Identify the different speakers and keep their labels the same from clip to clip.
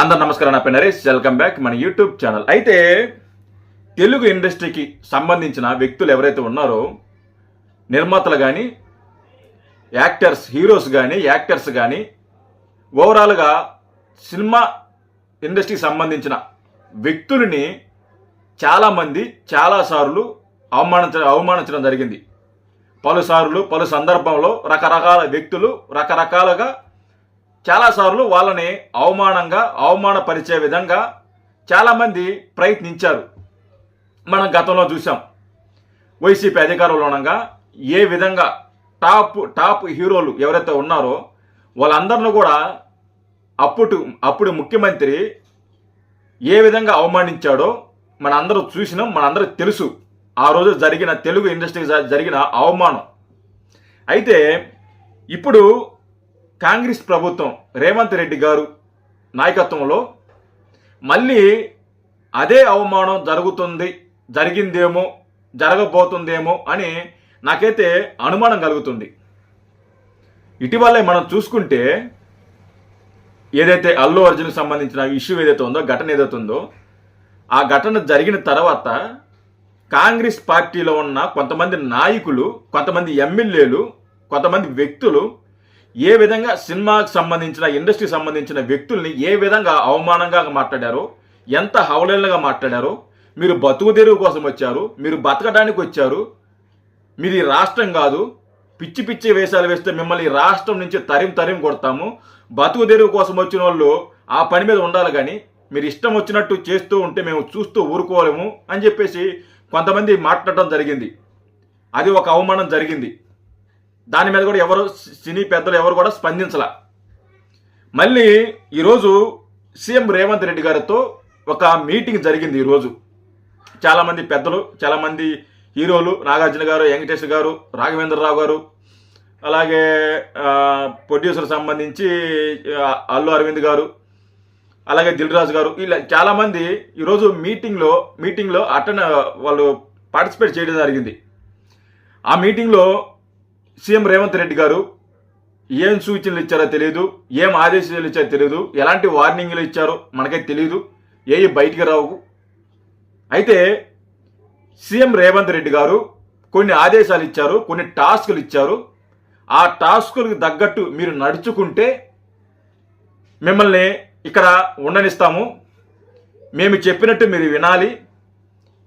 Speaker 1: అందరు నమస్కారం నా పేరు నరేష్. వెల్కమ్ బ్యాక్ మన యూట్యూబ్ ఛానల్ అయితే తెలుగు ఇండస్ట్రీకి సంబంధించిన వ్యక్తులు ఎవరైతే ఉన్నారో నిర్మాతలు కానీ యాక్టర్స్ హీరోస్ కానీ యాక్టర్స్ కానీ ఓవరాల్గా సినిమా ఇండస్ట్రీకి సంబంధించిన వ్యక్తులని చాలామంది చాలాసార్లు అవమానించ అవమానించడం జరిగింది. పలుసార్లు పలు సందర్భంలో రకరకాల వ్యక్తులు రకరకాలుగా చాలాసార్లు వాళ్ళని అవమానంగా అవమానపరిచే విధంగా చాలామంది ప్రయత్నించారు. మనం గతంలో చూసాం వైసీపీ అధికారంలో ఉండగా ఏ విధంగా టాప్ టాప్ హీరోలు ఎవరైతే ఉన్నారో వాళ్ళందరిని కూడా అప్పుడు అప్పుడు ముఖ్యమంత్రి ఏ విధంగా అవమానించాడో మన అందరూ చూసినాం మనందరూ తెలుసు. ఆ రోజు జరిగిన తెలుగు ఇండస్ట్రీ జరిగిన అవమానం. అయితే ఇప్పుడు కాంగ్రెస్ ప్రభుత్వం రేవంత్ రెడ్డి గారు నాయకత్వంలో మళ్ళీ అదే అవమానం జరుగుతుంది జరిగిందేమో జరగబోతుందేమో అని నాకైతే అనుమానం కలుగుతుంది. ఇటీవలే మనం చూసుకుంటే ఏదైతే అల్లు అర్జున్కి సంబంధించిన ఇష్యూ ఏదైతే ఉందో ఘటన ఏదైతే ఉందో ఆ ఘటన జరిగిన తర్వాత కాంగ్రెస్ పార్టీలో ఉన్న కొంతమంది నాయకులు కొంతమంది ఎమ్మెల్యేలు కొంతమంది వ్యక్తులు ఏ విధంగా సినిమాకి సంబంధించిన ఇండస్ట్రీకి సంబంధించిన వ్యక్తుల్ని ఏ విధంగా అవమానంగా మాట్లాడారో ఎంత హవలేళ్ళగా మాట్లాడారో మీరు బతుకు తెరువు కోసం వచ్చారు మీరు బతకడానికి వచ్చారు మీది రాష్ట్రం కాదు పిచ్చి పిచ్చి వేషాలు వేస్తే మిమ్మల్ని రాష్ట్రం నుంచి తరిం తరిం కొడతాము బతుకు తెరువు కోసం వచ్చిన వాళ్ళు ఆ పని మీద ఉండాలి కానీ మీరు ఇష్టం వచ్చినట్టు చేస్తూ ఉంటే మేము చూస్తూ ఊరుకోలేము అని చెప్పేసి కొంతమంది మాట్లాడటం జరిగింది. అది ఒక అవమానం జరిగింది. దాని మీద కూడా ఎవరు సినీ పెద్దలు ఎవరు కూడా స్పందించలా. మళ్ళీ ఈరోజు సీఎం రేవంత్ రెడ్డి గారితో ఒక మీటింగ్ జరిగింది ఈరోజు. చాలామంది పెద్దలు చాలామంది హీరోలు నాగార్జున గారు వెంకటేష్ గారు రాఘవేంద్రరావు గారు అలాగే ప్రొడ్యూసర్ సంబంధించి అల్లు అరవింద్ గారు అలాగే దిల్ రాజు గారు ఇలా చాలామంది ఈరోజు మీటింగ్లో మీటింగ్లో అటెండ్ వాళ్ళు పార్టిసిపేట్ చేయడం జరిగింది. ఆ మీటింగ్లో సీఎం రేవంత్ రెడ్డి గారు ఏం సూచనలు ఇచ్చారో తెలియదు ఏం ఆదేశాలు ఇచ్చారో తెలియదు ఎలాంటి వార్నింగ్లు ఇచ్చారో మనకైతే తెలియదు ఏవి బయటికి రావు. అయితే సీఎం రేవంత్ రెడ్డి గారు కొన్ని ఆదేశాలు ఇచ్చారు కొన్ని టాస్కులు ఇచ్చారు. ఆ టాస్కులకు తగ్గట్టు మీరు నడుచుకుంటే మిమ్మల్ని ఇక్కడ ఉండనిస్తాము. మేము చెప్పినట్టు మీరు వినాలి.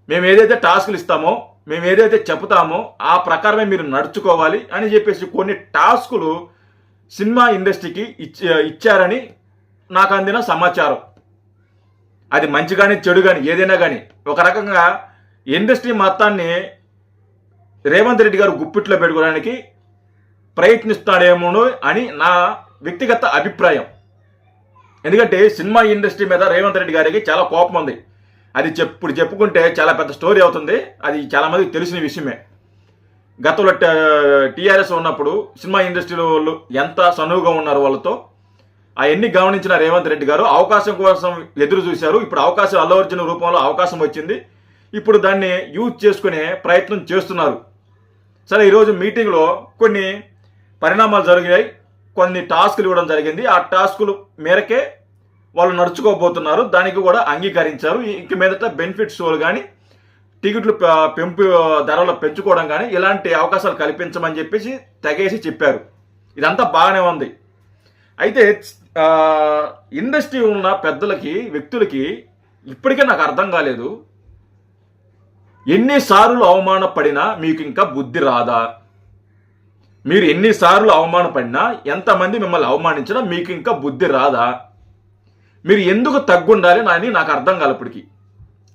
Speaker 1: మేము ఏదైతే టాస్కులు ఇస్తామో మేము ఏదైతే చెప్తామో ఆ ప్రకారమే మీరు నడుచుకోవాలి అని చెప్పేసి కొన్ని టాస్కులు సినిమా ఇండస్ట్రీకి ఇచ్చ ఇచ్చారని నాకు అందిన సమాచారం. అది మంచి కానీ చెడు కానీ ఏదైనా కానీ ఒక రకంగా ఇండస్ట్రీ మొత్తాన్ని రేవంత్ రెడ్డి గారు గుప్పిట్లో పెట్టుకోవడానికి ప్రయత్నిస్తాడేమో అని నా వ్యక్తిగత అభిప్రాయం. ఎందుకంటే సినిమా ఇండస్ట్రీ మీద రేవంత్ రెడ్డి గారికి చాలా కోపం ఉంది. అది చెప్పుడు చెప్పుకుంటే చాలా పెద్ద స్టోరీ అవుతుంది. అది చాలామందికి తెలిసిన విషయమే. గతంలో టీఆర్ఎస్ ఉన్నప్పుడు సినిమా ఇండస్ట్రీలో వాళ్ళు ఎంత సనువుగా ఉన్నారు వాళ్ళతో అవన్నీ గమనించిన రేవంత్ రెడ్డి గారు అవకాశం కోసం ఎదురు చూశారు. ఇప్పుడు అవకాశం అల్లు అర్జున్ రూపంలో అవకాశం వచ్చింది. ఇప్పుడు దాన్ని యూజ్ చేసుకునే ప్రయత్నం చేస్తున్నారు. సరే ఈరోజు మీటింగ్లో కొన్ని పరిణామాలు జరిగాయి. కొన్ని టాస్కులు ఇవ్వడం జరిగింది. ఆ టాస్కులు మేరకే వాళ్ళు నడుచుకోబోతున్నారు. దానికి కూడా అంగీకరించారు. ఇక మీదట బెనిఫిట్ షోలు కానీ టికెట్లు పెంపు ధరలు పెంచుకోవడం కానీ ఇలాంటి అవకాశాలు కల్పించమని చెప్పేసి తెగేసి చెప్పారు. ఇదంతా బాగానే ఉంది. అయితే ఇండస్ట్రీ ఉన్న పెద్దలకి వ్యక్తులకి ఇప్పటికే నాకు అర్థం కాలేదు. ఎన్నిసార్లు అవమానపడినా మీకు ఇంకా బుద్ధి రాదా? మీరు ఎన్నిసార్లు అవమానపడినా ఎంతమంది మిమ్మల్ని అవమానించినా మీకు ఇంకా బుద్ధి రాదా? మీరు ఎందుకు తగ్గుండాలి అని నాకు అర్థం కాదు మీరెందుకు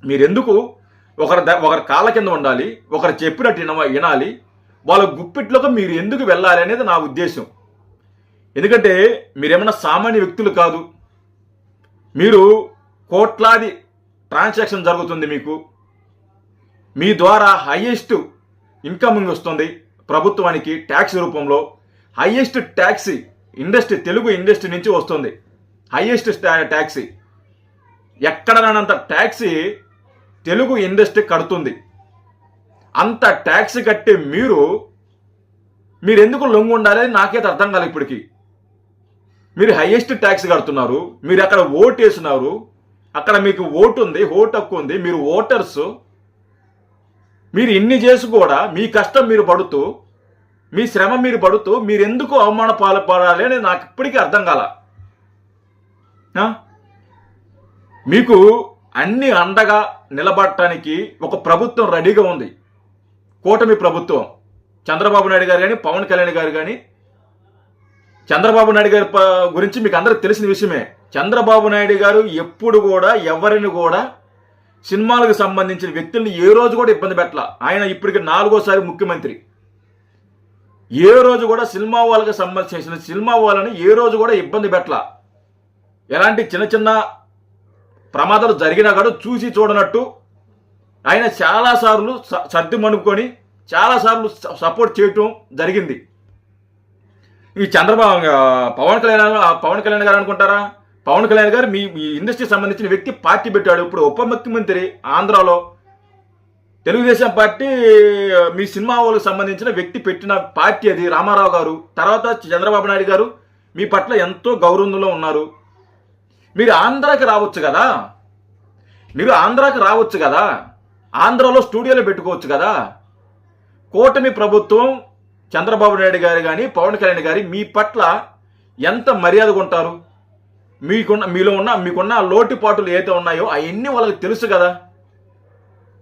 Speaker 1: మీరు ఎందుకు ఒకరి ఒకరి కాళ్ళ కింద ఉండాలి ఒకరు చెప్పినట్టు విన- వినాలి వాళ్ళ గుప్పిట్లోకి మీరు ఎందుకు వెళ్ళాలి అనేది నా ఉద్దేశం. ఎందుకంటే మీరేమన్నా సామాన్య వ్యక్తులు కాదు. మీరు కోట్లాది ట్రాన్సాక్షన్ జరుగుతుంది మీకు. మీ ద్వారా హయ్యెస్ట్ ఇన్కమింగ్ వస్తుంది ప్రభుత్వానికి ట్యాక్స్ రూపంలో. Highest tax industry Telugu industry నుంచి వస్తుంది. హైయెస్ట్ ట్యాక్సీ ఎక్కడ రానంత తెలుగు ఇండస్ట్రీ కడుతుంది. అంత ట్యాక్సీ కట్టే మీరు మీరెందుకు లొంగు ఉండాలి నాకైతే అర్థం కాలేదు ఇప్పటికి. మీరు హైయెస్ట్ ట్యాక్స్ కడుతున్నారు మీరు అక్కడ ఓటు వేసినారు అక్కడ మీకు ఓటు ఉంది ఓటు హక్కు ఉంది మీరు ఓటర్స్ మీరు ఇన్ని చేసి కూడా మీ కష్టం మీరు పడుతూ మీ శ్రమ మీరు పడుతూ మీరెందుకు అవమాన అవమాన పాల్పడాలి అని నాకు ఇప్పటికీ అర్థం కాలా. మీకు అన్ని అండగా నిలబడటానికి ఒక ప్రభుత్వం రెడీగా ఉంది. కూటమి ప్రభుత్వం. చంద్రబాబు నాయుడు గారు కానీ పవన్ కళ్యాణ్ గారు కానీ చంద్రబాబు నాయుడు గారి గురించి మీకు అందరికి తెలిసిన విషయమే. చంద్రబాబు నాయుడు గారు ఎప్పుడు కూడా ఎవరిని కూడా సినిమాలకు సంబంధించిన వ్యక్తుల్ని ఏ రోజు కూడా ఇబ్బంది పెట్టాల. ఆయన ఇప్పటికి నాలుగోసారి ముఖ్యమంత్రి. ఏ రోజు కూడా సినిమా వాళ్ళకి సంబంధించిన సినిమా వాళ్ళని ఏ రోజు కూడా ఇబ్బంది పెట్టాల. ఎలాంటి చిన్న చిన్న ప్రమాదాలు జరిగినా కూడా చూసి చూడనట్టు ఆయన చాలాసార్లు స- సర్ది మనుక్కొని చాలాసార్లు సపోర్ట్ చేయటం జరిగింది. ఈ చంద్రబాబు పవన్ కళ్యాణ్ పవన్ కళ్యాణ్ గారు అనుకుంటారా? పవన్ కళ్యాణ్ గారు మీ మీ ఇండస్ట్రీకి సంబంధించిన వ్యక్తి పార్టీ పెట్టాడు. ఇప్పుడు ఉప ముఖ్యమంత్రి ఆంధ్రాలో తెలుగుదేశం పార్టీ మీ సినిమా వాళ్ళకి సంబంధించిన వ్యక్తి పెట్టిన పార్టీ అది రామారావు గారు. తర్వాత చంద్రబాబు నాయుడు గారు మీ పట్ల ఎంతో గౌరవంలో ఉన్నారు. మీరు ఆంధ్రాకి రావచ్చు కదా? మీరు ఆంధ్రాకి రావచ్చు కదా? ఆంధ్రాలో స్టూడియోలు పెట్టుకోవచ్చు కదా? కూటమి ప్రభుత్వం చంద్రబాబు నాయుడు గారు కానీ పవన్ కళ్యాణ్ గారి మీ పట్ల ఎంత మర్యాదగా ఉంటారు మీకున్న మీలో ఉన్న మీకున్న లోటుపాటులు ఏదైతే ఉన్నాయో అవన్నీ వాళ్ళకి తెలుసు కదా.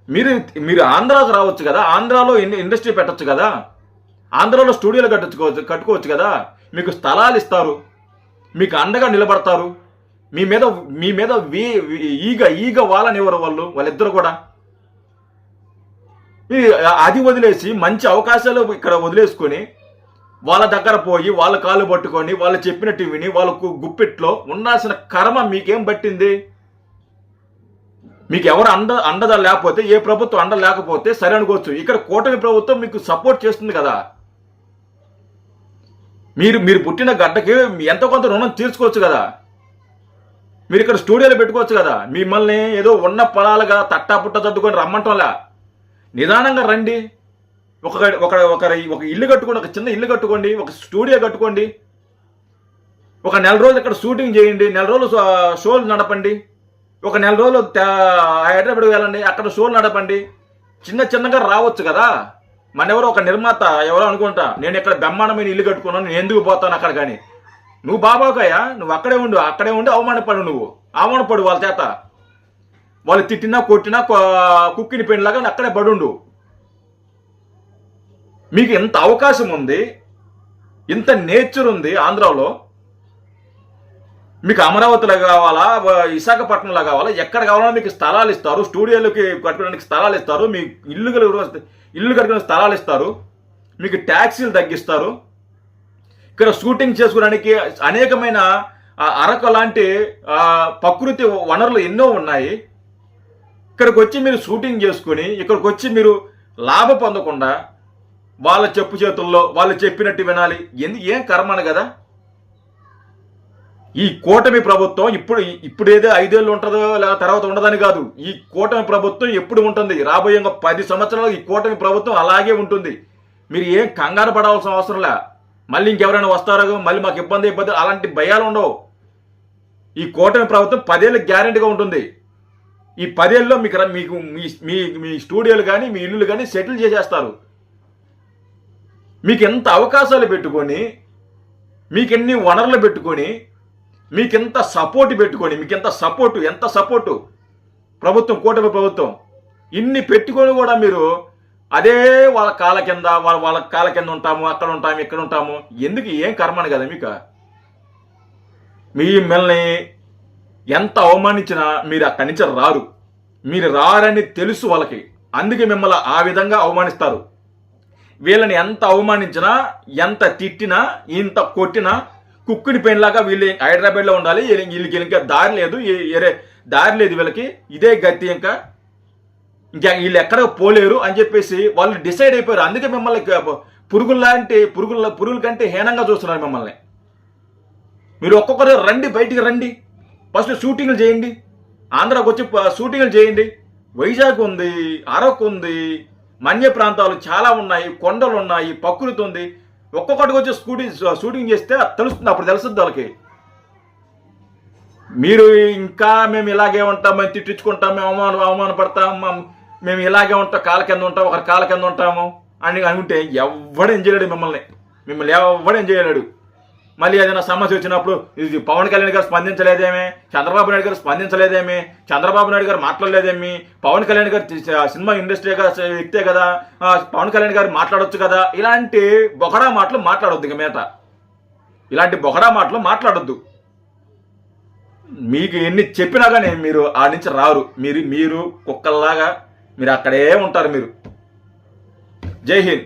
Speaker 1: మీరు మీరు ఆంధ్రాకు రావచ్చు కదా? ఆంధ్రాలో ఇండస్ట్రీ పెట్టొచ్చు కదా? ఆంధ్రాలో స్టూడియోలు కట్టుకోవచ్చు కట్టుకోవచ్చు కదా? మీకు స్థలాలు ఇస్తారు. మీకు అండగా నిలబడతారు. మీ మీద మీ మీద వీ- ఈగ ఈగ వాళ్ళనివ్వరు వాళ్ళు వాళ్ళిద్దరు కూడా. అది వదిలేసి మంచి అవకాశాలు ఇక్కడ వదిలేసుకొని వాళ్ళ దగ్గర పోయి వాళ్ళ కాళ్ళు పట్టుకొని వాళ్ళు చెప్పినట్టు విని వాళ్ళకు గుప్పిట్లో ఉండాల్సిన కర్మ మీకేం పట్టింది? మీకు ఎవరు అండ అండదా లేకపోతే ఏ ప్రభుత్వం అండ లేకపోతే సరే అనుకోవచ్చు. ఇక్కడ కూటమి ప్రభుత్వం మీకు సపోర్ట్ చేస్తుంది కదా. మీరు మీరు పుట్టిన గడ్డకి ఎంత కొంత రుణం తీర్చుకోవచ్చు కదా. మీరు ఇక్కడ స్టూడియోలో పెట్టుకోవచ్చు కదా. మిమ్మల్ని ఏదో ఉన్న పొలాలుగా తట్టా పుట్ట చదువుకొని రమ్మంటంలా. నిదానంగా రండి. ఒక ఒక ఒక ఒక ఇల్లు కట్టుకోండి ఒక చిన్న ఇల్లు కట్టుకోండి ఒక స్టూడియో కట్టుకోండి. ఒక నెల రోజులు ఇక్కడ షూటింగ్ చేయండి నెల రోజులు షోలు నడపండి. ఒక నెల రోజులు తే- హైదరాబాద్ వెళ్ళండి అక్కడ షోలు నడపండి. చిన్న చిన్నగా రావచ్చు కదా. మన ఎవరో ఒక నిర్మాత ఎవరో అనుకుంటా నేను ఇక్కడ బ్రహ్మాండమైన ఇల్లు కట్టుకున్నాను నేను ఎందుకు పోతాను అక్కడ కానీ. నువ్వు బాబాకయ్యా నువ్వు అక్కడే ఉండు అక్కడే ఉండి అవమానపడు నువ్వు. అవమానపడు వాళ్ళ చేత. వాళ్ళు తిట్టినా కొట్టినా కుక్కిని పెండ్లాగా అక్కడే పడుండు. మీకు ఎంత అవకాశం ఉంది ఇంత నేచర్ ఉంది ఆంధ్రాలో? మీకు అమరావతిలో కావాలా విశాఖపట్నంలో కావాలా? ఎక్కడ కావాలన్నా మీకు స్థలాలు ఇస్తారు స్టూడియోలకి కట్టుకోవడానికి స్థలాలు ఇస్తారు మీ ఇల్లు ఇల్లు కట్టుకునే స్థలాలు ఇస్తారు మీకు ట్యాక్సీలు తగ్గిస్తారు ఇక్కడ షూటింగ్ చేసుకోవడానికి అనేకమైన అరకు లాంటి ప్రకృతి వనరులు ఎన్నో ఉన్నాయి. ఇక్కడికి వచ్చి మీరు షూటింగ్ చేసుకుని ఇక్కడికి వచ్చి మీరు లాభ పొందకుండా వాళ్ళ చెప్పు చేతుల్లో వాళ్ళు చెప్పినట్టు వినాలి. ఎందు ఏం కర్మను కదా? ఈ కూటమి ప్రభుత్వం ఇప్పుడు ఇప్పుడు ఏదో ఐదేళ్ళు ఉంటుందో లేదా తర్వాత ఉండదని కాదు. ఈ కూటమి ప్రభుత్వం ఎప్పుడు ఉంటుంది? రాబోయే పది సంవత్సరాలు ఈ కూటమి ప్రభుత్వం అలాగే ఉంటుంది. మీరు ఏం కంగారు పడవలసిన అవసరం లే. మళ్ళీ ఇంకెవరైనా వస్తారో మళ్ళీ మాకు ఇబ్బంది ఇబ్బంది అలాంటి భయాలు ఉండవు. ఈ కూటమి ప్రభుత్వం పదేళ్ళు గ్యారెంటీగా ఉంటుంది. ఈ పదేళ్ళలో మీకు మీకు మీ మీ మీ స్టూడియోలు కానీ మీ ఇల్లులు కానీ సెటిల్ చేసేస్తారు. మీకు ఎంత అవకాశాలు పెట్టుకొని మీకు ఎన్ని వనరులు పెట్టుకొని మీకు ఎంత సపోర్ట్ పెట్టుకొని మీకు ఎంత సపోర్టు ఎంత సపోర్టు? ప్రభుత్వం కూటమి ప్రభుత్వం. ఇన్ని పెట్టుకొని కూడా మీరు అదే వాళ్ళ కాళ్ళ కింద వాళ్ళ వాళ్ళ కాళ్ళ కింద ఉంటాము అక్కడ ఉంటాము ఇక్కడ ఉంటాము. ఎందుకు? ఏం కర్మని కదా మీకు? మీ మిమ్మల్ని ఎంత అవమానించినా మీరు అక్కడి నుంచి రారు. మీరు రారని తెలుసు వాళ్ళకి. అందుకే మిమ్మల్ని ఆ విధంగా అవమానిస్తారు. వీళ్ళని ఎంత అవమానించినా ఎంత తిట్టినా ఇంత కొట్టినా కుక్కుని పెయిన్లాగా వీళ్ళు హైదరాబాద్లో ఉండాలి వీళ్ళకి వీళ్ళకి ఇంకా దారి లేదు ఏ- దారి లేదు వీళ్ళకి. ఇదే గతి ఇంకా. ఇంకా వీళ్ళు ఎక్కడ పోలేరు అని చెప్పేసి వాళ్ళు డిసైడ్ అయిపోయారు. అందుకే మిమ్మల్ని పురుగుల్లాంటి పురుగుల పురుగుల కంటే హీనంగా చూస్తున్నారు మిమ్మల్ని. మీరు ఒక్కొక్కరు రండి బయటికి రండి. ఫస్ట్ షూటింగ్లు చేయండి. ఆంధ్రాకి వచ్చి షూటింగ్లు చేయండి. వైజాగ్ ఉంది అరకు ఉంది మన్య ప్రాంతాలు చాలా ఉన్నాయి కొండలు ఉన్నాయి ప్రకృతి ఉంది. ఒక్కొక్కటికి వచ్చి షూటింగ్ షూటింగ్ చేస్తే తెలుస్తుంది అప్పుడు తెలుస్తుంది వాళ్ళకి. మీరు ఇంకా మేము ఇలాగే ఉంటాం మేము తిట్టించుకుంటాం మేము అవమాన అవమానపడతాం మేము ఇలాగే ఉంటాం కాల కింద ఉంటాం ఒకరి కాల కింద ఉంటాము అని అనుకుంటే ఎవడు ఏం చేయలేడు మిమ్మల్ని. మిమ్మల్ని ఎవడు ఏం చేయలేడు. మళ్ళీ ఏదైనా సమస్య వచ్చినప్పుడు ఇది పవన్ కళ్యాణ్ గారు స్పందించలేదేమే? చంద్రబాబు నాయుడు గారు స్పందించలేదేమి? చంద్రబాబు నాయుడు గారు మాట్లాడలేదేమి? పవన్ కళ్యాణ్ గారు సినిమా ఇండస్ట్రీ వ్యక్తే కదా. పవన్ కళ్యాణ్ గారు మాట్లాడొచ్చు కదా. ఇలాంటి బొకడా మాటలు మాట్లాడొద్దు ఇక మీద ఇలాంటి బొకడా మాటలు మాట్లాడొద్దు. మీకు ఎన్ని చెప్పినా కానీ మీరు ఆ నుంచి రారు. మీరు మీరు కుక్కల్లాగా మీరు అక్కడే ఉంటారు మీరు. జై హింద్.